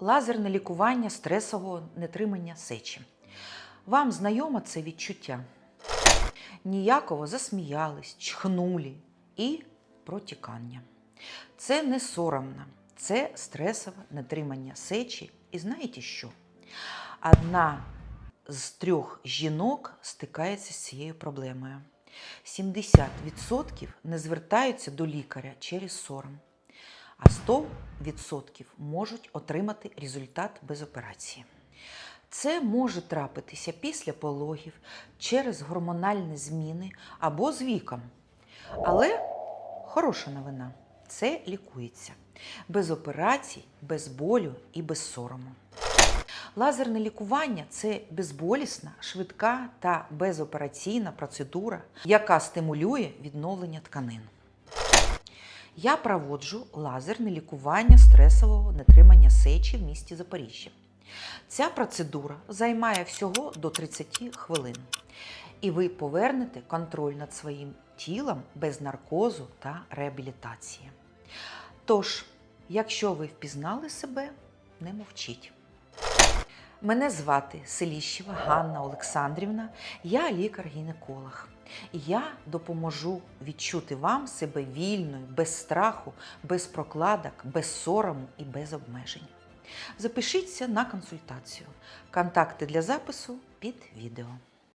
Лазерне лікування стресового нетримання сечі. Вам знайоме це відчуття? Ніяково засміялись, чхнулі і протікання. Це не соромно, це стресове нетримання сечі. І знаєте що? Одна з трьох жінок стикається з цією проблемою. 70% не звертаються до лікаря через сором, а 100% можуть отримати результат без операції. Це може трапитися після пологів через гормональні зміни або з віком. Але хороша новина це лікується без операцій, без болю і без сорому. Лазерне лікування це безболісна, швидка та безопераційна процедура, яка стимулює відновлення тканин. Я проводжу лазерне лікування стресового нетримання сечі в місті Запоріжжя. Ця процедура займає всього до 30 хвилин, і ви повернете контроль над своїм тілом без наркозу та реабілітації. Тож, якщо ви впізнали себе, не мовчіть. Мене звати Селіщева Ганна Олександрівна, я лікар-гінеколог. І я допоможу відчути вам себе вільною, без страху, без прокладок, без сорому і без обмежень. Запишіться на консультацію. Контакти для запису під відео.